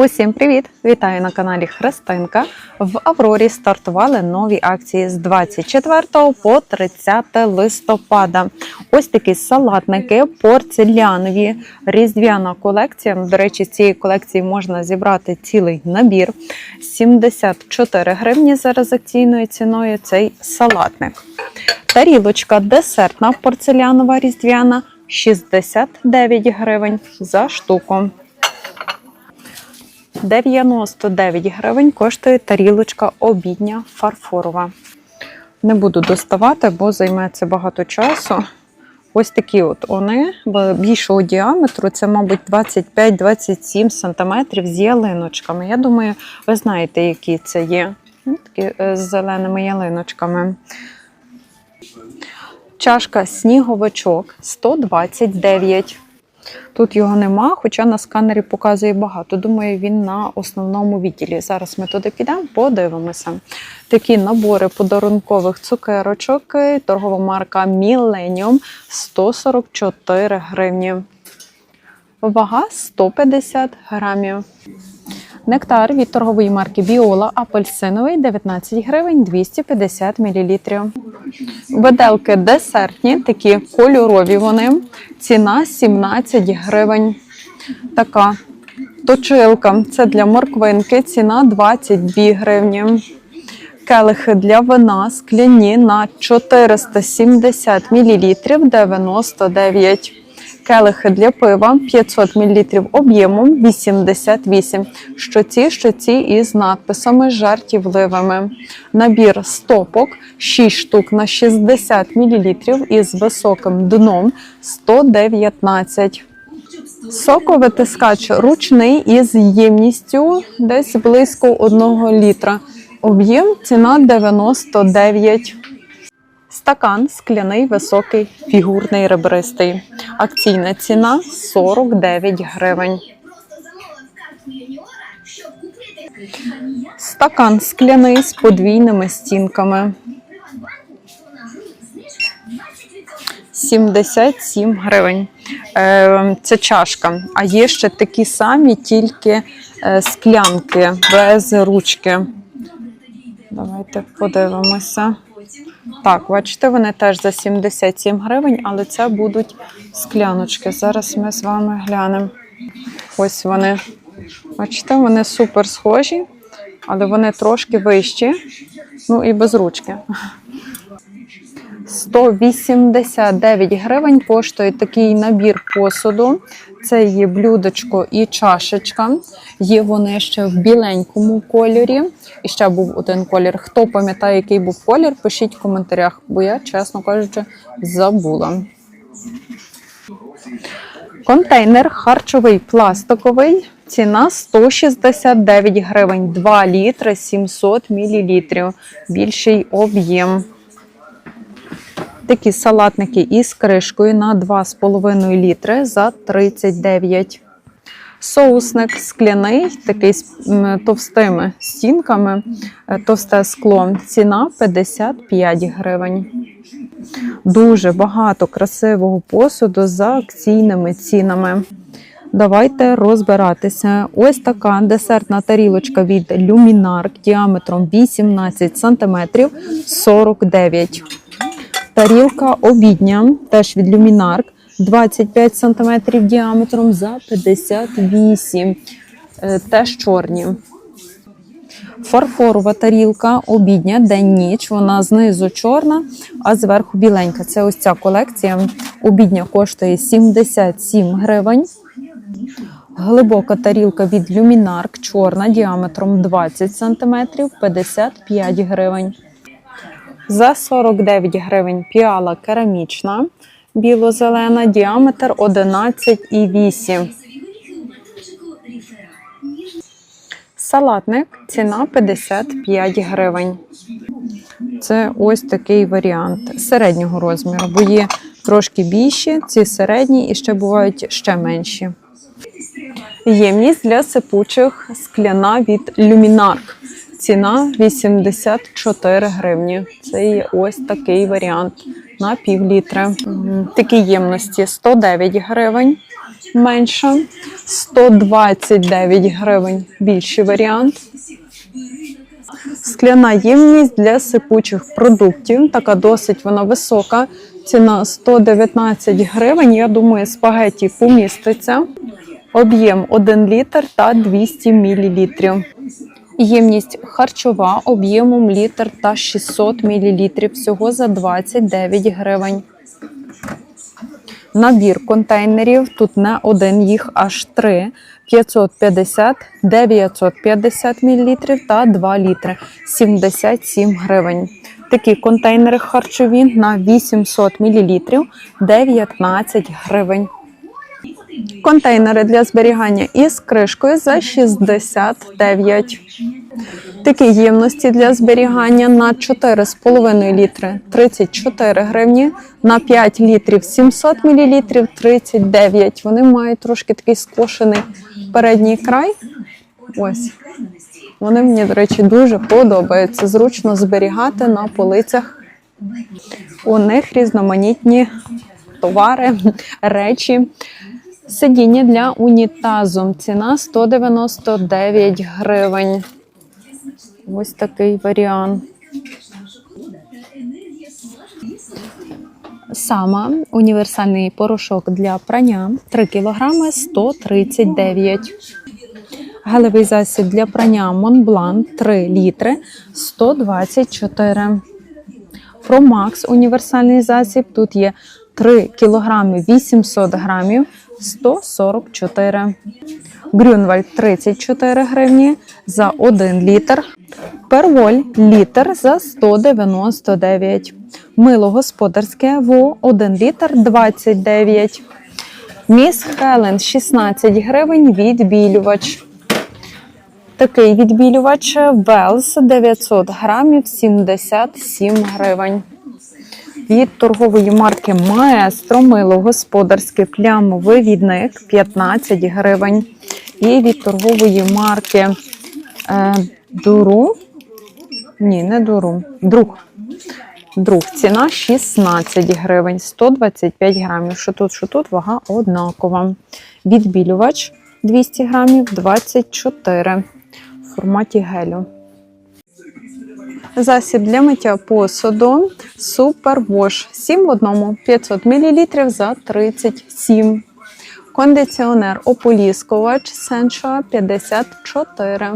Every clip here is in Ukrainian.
Усім привіт! Вітаю на каналі Христинка. В Аврорі стартували нові акції з 24 по 30 листопада. Ось такі салатники порцелянові, різдвяна колекція. До речі, цієї колекції можна зібрати цілий набір. 74 гривні зараз акційною ціною цей салатник. Тарілочка десертна порцелянова різдвяна 69 гривень за штуку. 99 гривень коштує тарілочка обідня фарфорова. Не буду доставати, бо займе це багато часу. Ось такі от вони більшого діаметру, це, мабуть, 25-27 см з ялиночками. Я думаю, ви знаєте, які це є. Ну, Такі е, з зеленими ялиночками. Чашка сніговичок 129. Тут його нема, хоча на сканері показує багато. Думаю, він на основному відділі. Зараз ми туди підемо, подивимося. Такі набори подарункових цукерочок, торгова марка Millennium 144 гривні. Вага 150 грамів. Нектар від торгової марки Біола апельсиновий 19 гривень 250 мл. Виделки десертні, такі кольорові вони. Ціна 17 гривень. Така точилка. Це для морквинки. Ціна 22 гривні. Келихи для вина скляні на 470 мл 99. Келихи для пива 500 мл об'ємом 88. Що ці, що ці із надписами жартівливими. Набір стопок 6 штук на 60 мл із високим дном 119. Соковитискач ручний із ємністю десь близько 1 літра. Об'єм ціна 99. Стакан скляний високий фігурний ребристий. Акційна ціна 49 гривень. Стакан скляний з подвійними стінками. 77 гривень. Е, Це чашка. А є ще такі самі, тільки е, склянки без ручки. Давайте подивимося. Так, бачите, вони теж за 77 гривень, але це будуть скляночки. Зараз ми з вами глянемо. Ось вони. Бачите, вони супер схожі, але вони трошки вищі. Ну і без ручки. 189 гривень коштує такий набір посуду. Це є блюдечко і чашечка. Є вони ще в біленькому кольорі. І ще був один колір. Хто пам'ятає, який був колір, пишіть в коментарях, бо я, чесно кажучи, забула. Контейнер харчовий пластиковий. Ціна 169 гривень, 2 літри 700 мл. Більший об'єм. Такі салатники із кришкою на 2,5 літри за 39. Соусник скляний, такий з товстими стінками, е, товсте скло. Ціна 55 гривень. Дуже багато красивого посуду за акційними цінами. Давайте розбиратися. Ось така десертна тарілочка від Luminark діаметром 18 см 49 Тарілка обідня, теж від Luminark, 25 см діаметром за 58 Е, Теж чорні. Фарфорова тарілка обідня, день-ніч. Вона знизу чорна, а зверху біленька. Це ось ця колекція. Обідня коштує 77 гривень. Глибока тарілка від Luminark, чорна, діаметром 20 см, 55 гривень. За 49 гривень піала керамічна, біло-зелена, діаметр 11,8. Салатник, ціна 55 гривень. Це ось такий варіант середнього розміру, бо є трошки більші, ці середні і ще бувають ще менші. Ємність для сипучих скляна від Luminark. Ціна 84 гривні. Це є ось такий варіант на пів літра. Такі ємності 109 гривень менша. 129 гривень. Більший варіант. Скляна ємність для сипучих продуктів. Така досить вона висока. Ціна 119 гривень. Я думаю, спагеті поміститься. Об'єм 1 літр та 200 мл. Ємність харчова об'ємом літр та 600 мл. Всього за 29 гривень. Набір контейнерів. Тут не один, їх аж три. 550, 950 мл та 2 літри 77 гривень. Такі контейнери харчові на 800 мл 19 гривень. Контейнери для зберігання із кришкою за 69. Такі ємності для зберігання на 4,5 літри 34 гривні, на 5 літрів 700 мл 39. Вони мають трошки такий скошений передній край. Ось. Вони мені, до речі, дуже подобаються. Зручно зберігати на полицях. У них різноманітні товари, речі. Сидіння для унітазу. Ціна 199 гривень. Ось такий варіант. Сама універсальний порошок для прання 3 кг 139. Гелевий засіб для прання Монблан 3 літри 124. Промакс універсальний засіб. Тут є 3 кг 800 грамів 144. Грюнвальд 34 гривні за 1 літр. Перволь літр за 199. Мило господарське ВО 1 літр 29. Міс Хелен 16 гривень відбілювач. Такий відбілювач Велс 900 грамів 77 гривень. Від торгової марки Маестро мило господарське плямовий відник 15 гривень. І від торгової марки е, Дуру. Ні, не Дуру. Друг. Друг. Ціна 16 гривень, 125 грамів. Що тут, що тут, вага однакова. Відбілювач 200 грамів 24 в форматі гелю. Засіб для миття посуду Super 7 в одному 500 мл за 37. Кондиціонер ополіскувач Sencha 54.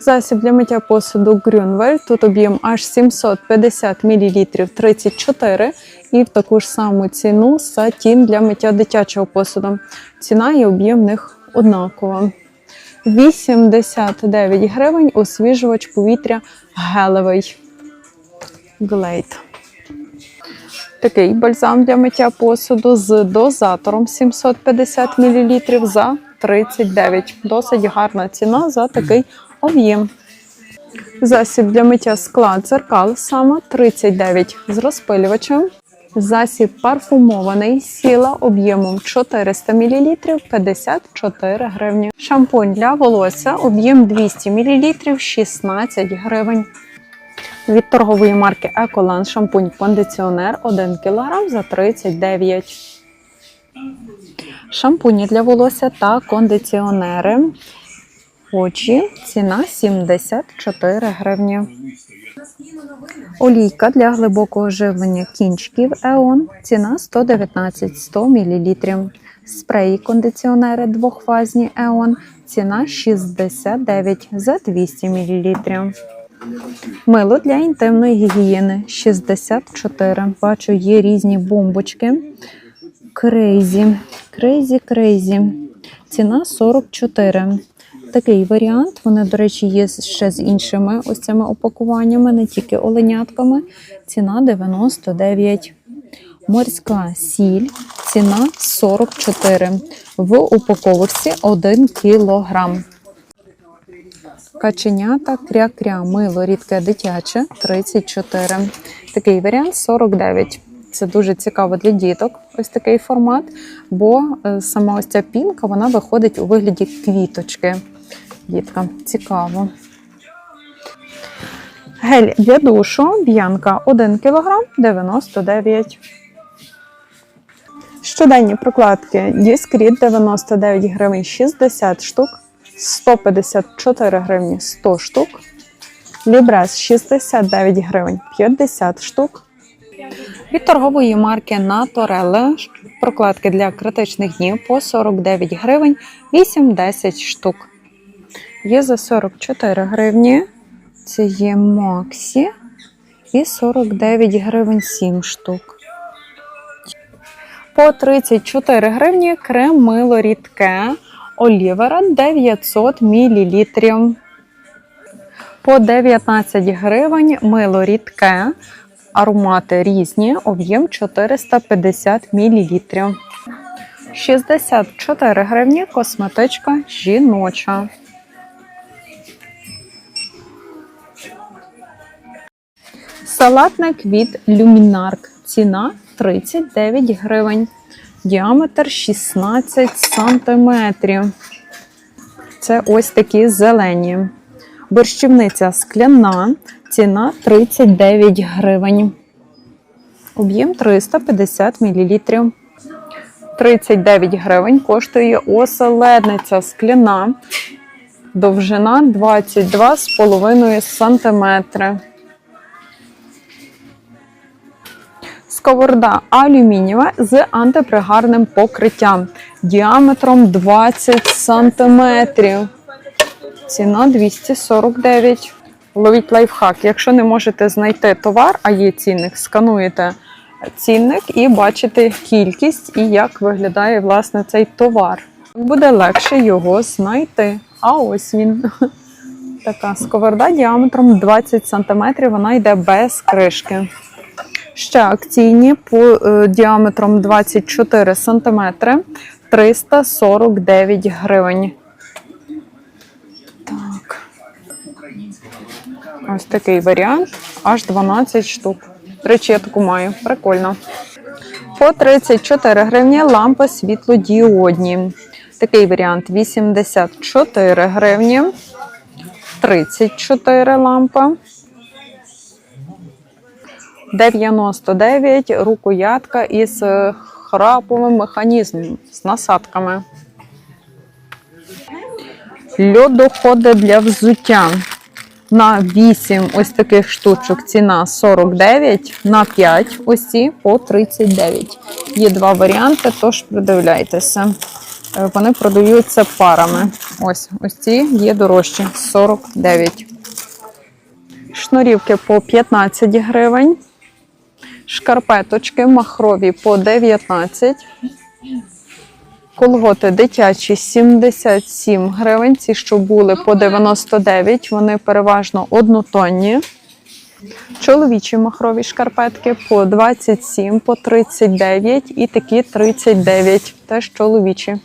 Засіб для миття посуду Grünwald. Тут об'єм аж 750 мл 34 і в таку ж саму ціну сатін для миття дитячого посуду. Ціна і об'єм них однакова. 89 гривень освіжувач повітря гелевий. Глейд. Такий бальзам для миття посуду з дозатором 750 мл за 39. Досить гарна ціна за такий об'єм. Засіб для миття скла дзеркал саме 39 з розпилювачем. Засіб парфумований сіла об'ємом 400 мл 54 гривні. Шампунь для волосся об'єм 200 мл 16 гривень. Від торгової марки Еколан шампунь кондиціонер 1 кг за 39. Шампуні для волосся та кондиціонери. Очі ціна 74 гривні. Олійка для глибокого живлення кінчиків Еон. Ціна 119 100 мл. Спреї кондиціонери двохфазні Еон. Ціна 69 за 200 мл. Мило для інтимної гігієни 64. Бачу, є різні бомбочки. Крейзі. Крейзі, крейзі. Ціна 44. Такий варіант. Вони, до речі, є ще з іншими ось цими опакуваннями, не тільки оленятками. Ціна 99. Морська сіль. Ціна 44. В упаковці 1 кілограм. Каченята кря-кря, мило рідке дитяче 34. Такий варіант 49. Це дуже цікаво для діток, ось такий формат, бо е, сама ось ця пінка вона виходить у вигляді квіточки. Діткам цікаво. Гель для душу, б'янка 1 кг 99. Щоденні прокладки Діскріт 99 гривень 60 штук, 154 гривні 100 штук, Лібрес 69 гривень 50 штук. Від торгової марки Натореле прокладки для критичних днів по 49 гривень 8-10 штук. Є за 44 гривні. Це є Максі. І 49 гривень 7 штук. По 34 гривні крем мило рідке Олівера 900 мл. По 19 гривень мило рідке, аромати різні, об'єм 450 мл. 64 гривні косметичка жіноча. Салатник від Люмінарк. Ціна 39 гривень. Діаметр 16 сантиметрів. Це ось такі зелені. Борщівниця скляна. Ціна 39 гривень. Об'єм 350 мл. 39 гривень коштує оселедниця скляна. Довжина 22,5 см. Сковорода алюмінієва з антипригарним покриттям діаметром 20 см. Ціна 249. Ловіть лайфхак. Якщо не можете знайти товар, а є цінник, скануєте цінник і бачите кількість і як виглядає власне цей товар. Буде легше його знайти. А ось він. Така сковорода діаметром 20 см, вона йде без кришки. Ще акційні по е, діаметром 24 см 349 гривень. Так. Ось такий варіант. Аж 12 штук. До речі, я таку маю. Прикольно. По 34 гривні лампи світлодіодні. Такий варіант 84 гривні. 34 лампа. 99 рукоятка із е, храповим механізмом з насадками. Льодоходи для взуття. На 8 ось таких штучок ціна 49, на 5 ось ці по 39. Є два варіанти, тож придивляйтеся. Е, Вони продаються парами. Ось ось ці є дорожчі 49. Шнурівки по 15 гривень. Шкарпеточки махрові по 19. Колготи дитячі 77 гривень. Ці, що були по 99, вони переважно однотонні. Чоловічі махрові шкарпетки по 27, по 39 і такі 39, теж чоловічі.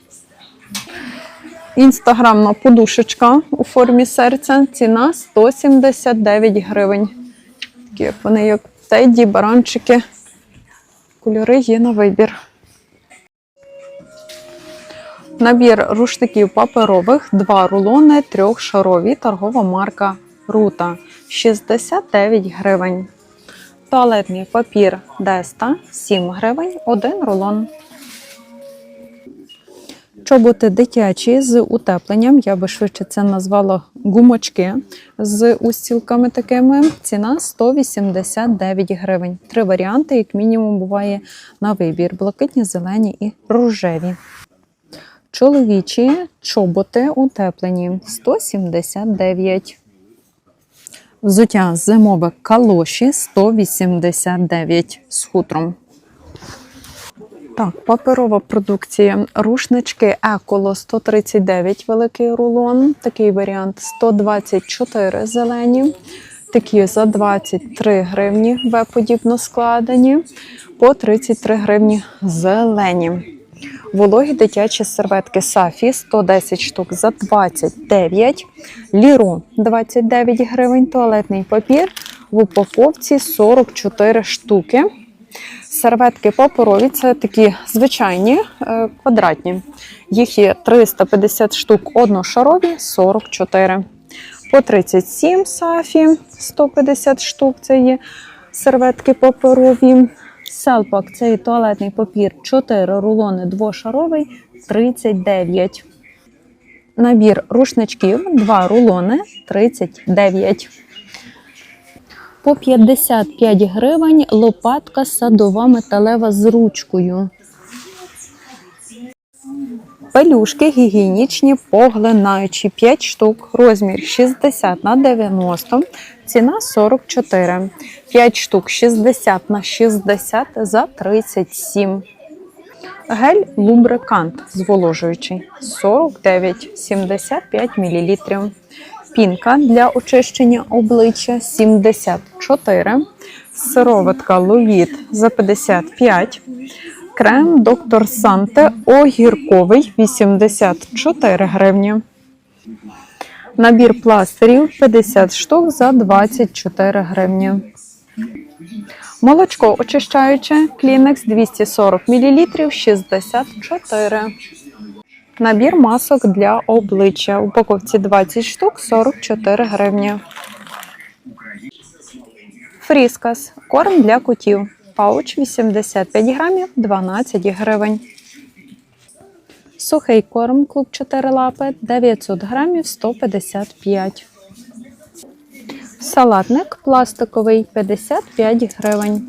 Інстаграмна подушечка у формі серця. Ціна 179 гривень. Такі вони як теді, баранчики. Кольори є на вибір. Набір рушників паперових, два рулони, трьохшарові, торгова марка Рута 69 гривень. Туалетний папір Деста 7 гривень, один рулон. Чоботи дитячі з утепленням, я би швидше це назвала гумочки з устілками такими. Ціна 189 гривень. Три варіанти, як мінімум, буває на вибір: блакитні, зелені і рожеві. Чоловічі чоботи утеплені 179. Взуття зимове калоші 189 з хутром. Так, паперова продукція. Рушнички Еколо 139 великий рулон. Такий варіант 124 зелені. Такі за 23 гривні В-подібно складені, по 33 гривні зелені. Вологі дитячі серветки Сафі 110 штук за 29. Ліру 29 гривень. Туалетний папір в упаковці 44 штуки. Серветки паперові це такі звичайні е, квадратні. Їх є 350 штук одношарові, 44. По 37 сафі, 150 штук це є серветки паперові. Селпак цей туалетний папір 4 рулони двошаровий 39. Набір рушничків 2 рулони 39. По 55 гривень лопатка садова металева з ручкою. Пелюшки гігієнічні поглинаючі 5 штук, розмір 60 на 90, ціна 44. 5 штук 60 на 60 за 37. Гель лубрикант зволожуючий 49,75 мл. Пінка для очищення обличчя 74. Сироватка Ловіт за 55. Крем Доктор Санте огірковий 84 гривні. Набір пластирів 50 штук за 24 гривні. Молочко очищаюче Клінекс 240 мл 64. Набір масок для обличчя. Упаковці 20 штук 44 гривні. Фріскас. Корм для котів. Пауч 85 грамів 12 гривень. Сухий корм клуб 4 лапи 900 грамів 155. Салатник пластиковий 55 гривень.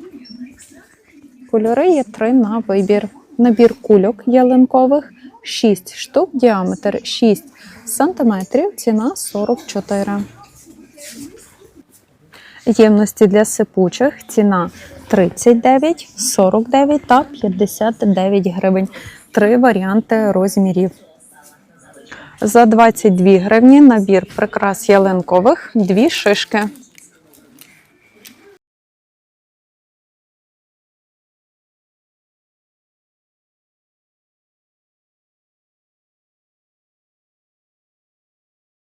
Кольори є 3 на вибір. Набір кульок ялинкових 6 штук, діаметр 6 см, ціна 44. Ємності для сипучих ціна 39, 49 та 59 гривень. Три варіанти розмірів. За 22 гривні набір прикрас ялинкових, дві шишки.